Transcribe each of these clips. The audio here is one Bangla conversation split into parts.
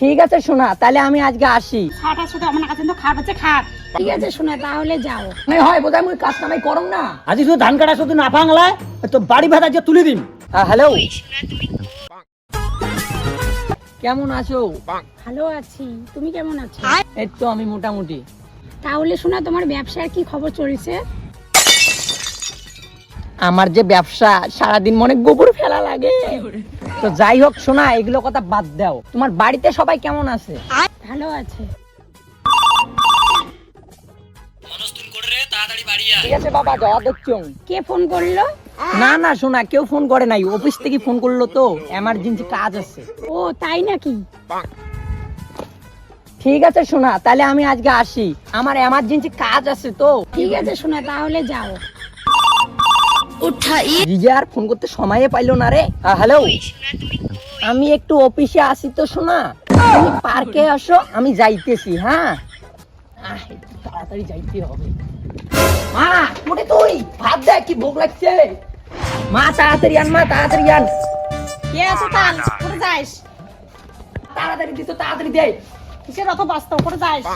ঠিক আছে শোনা তাহলে আমি আজকে আসি। খাটা শুধু আমার কাছে তো খাট আছে খাট। ঠিক আছে শোনা তাহলে যাও। মানে হয় বোধহয় মুই কাজ কামাই করম না? আজি শুধু ধান কাটা শুধু না ভাঙলায় তো বাড়ি ভাড়া যে তুলে দিম। হ্যালো? কেমন আছো? ভালো আছি। তুমি কেমন আছো? এই তো আমি মোটামুটি। তাহলে শোনা তোমার ব্যবসার কি খবর চলছে? আমার যে ব্যবসা সারাদিন মনে গোবর ফেলা লাগে। তো যাই হোক শোনা এগুলো কথা বাদ দাও। তোমার বাড়িতে সবাই কেমন আছে? ভালো আছে। ঠিক আছে বাবা যাওয়া দেখছ কে ফোন করল? না না শোনা কেউ ফোন করে নাই। অফিস থেকে ফোন করল তো এমার্জেন্সি কাজ আছে। ও তাই নাকি? ঠিক আছে শোনা তাহলে আমি আজকে আসি। আমার এমার্জেন্সি কাজ আছে তো। ঠিক আছে শোনা তাহলে যাও। আর ফোন করতে সময়ে পাইলো না রে। হ্যালো। আমি একটু অফিসে আসি তো শোনা তুমি পার্কে আসো আমি যাইতেছি হ্যাঁ? তাড়াতাড়ি যাইতে হবে। মা মোটে তুই। ভাত দে কি ভোগ লাগছে। মা তাড়াতাড়ি আন মা তাড়াতাড়ি আন। কে আছে তাল? কোথায় যাস তাড়াতাড়ি দিত তাড়াতাড়ি দে। কিসের অত ব্যস্ত? কোথায় যাস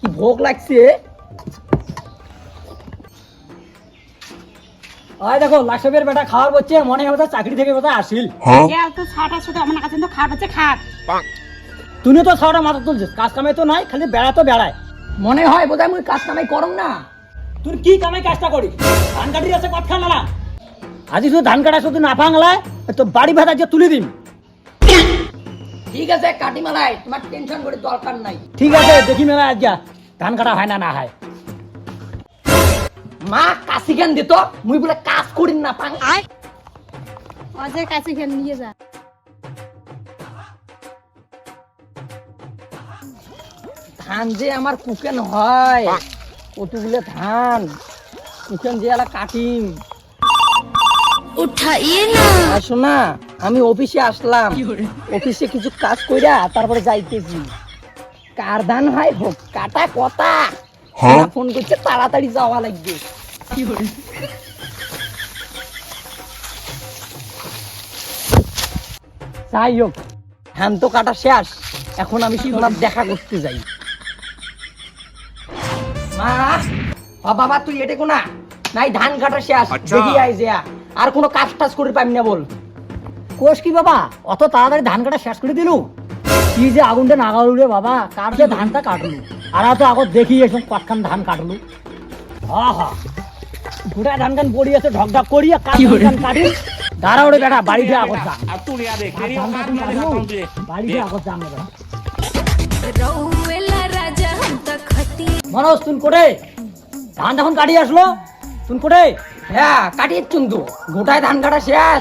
কি ভোগ লাগছে? ওই দেখো লাক্সবের বেটা খাওয়ার বলছে মনে চাকরি থেকে বোধহয় আসিল। কে তো ছাটা শুধু আমার কাছে তো খাট আছে খাট। তুমি তো ছটা মাথা তুলছিস কাজ কামাই তো নাই খালি বেড়া তো বেড়ায়। মনে হয় বোধহয় মুই কাজ কামাই করম না। তুই কি কামাই কাজটা করিস ধান কাটি আছে কথা না আজি শুধু ধান কাটা শুধু না ভাঙলায় তো বাড়ি ভাড়া যে তুলে দিম। ঠিক আছে কাটি মালাই তোমার টেনশন করে দরকার নাই। ঠিক আছে দেখি মেলা আজ ধান কাটা হয় না না হয়। মা কাশি জ্ঞান দিত মুই বলে কাজ করিন না পাং। অজয় কাছে খেয়ে নিয়ে যা। ধান যে আমার কুকেন হয় কতগুলো ধান। কুকেন যে এলা কাটিম। আর শোনা আমি অফিসে আসলাম। অফিসে কিছু কাজ কইরা তারপরে যাইতেছি। কার ধান হয় হোক কাটা কথা। ফোন করছে তাড়াতাড়ি যাওয়া লাগবে। যাই হোক ধান তো কাটা শেষ। এখন আমি সোনার দেখা করতে যাই। মা বাবা তুই এটে কোনা? নাই ধান কাটা শেষ। দেখি আই যে। আর কোনো কাজ টাজ করে পাবি না বল। কোষ কি বাবা? অত তাড়াতাড়ি ধান কাটা শেষ করে দিলু? কি যে আগুনটা নাগালু রে বাবা কার যে ধানটা কাটলু? আর তো আগত দেখি এসব কতখান ধান কাটলু? হা হা গোটা ধান গান বড়ি আছে ঢকঢক ঢক করিয়া কাটি কাটি। দাঁড়া ওরে বেটা বাড়ি দিয়ে আগত যা। বাড়ি দিয়ে আগত যা মনোজ তুন কোটে? ধান যখন কাটি আসলো তুন কোটে? হ্যাঁ কাটিয়ে চুন তো গোটায় ধান কাটা শেষ।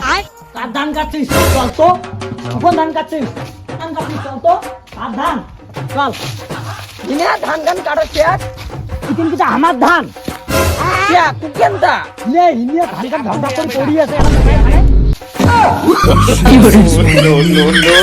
কার ধান কাটছিস? চল তো। কখন ধান কাটছিস? ধান কাটছিস চল তো। কার ধান? চল। ধান ধান কাটা শেষ। কিন্তু আমার ধান। ইন্ডিয়া ধান কাট ঢক ঢক করে পড়ি আছে এখন কোথায় মানে? no no no no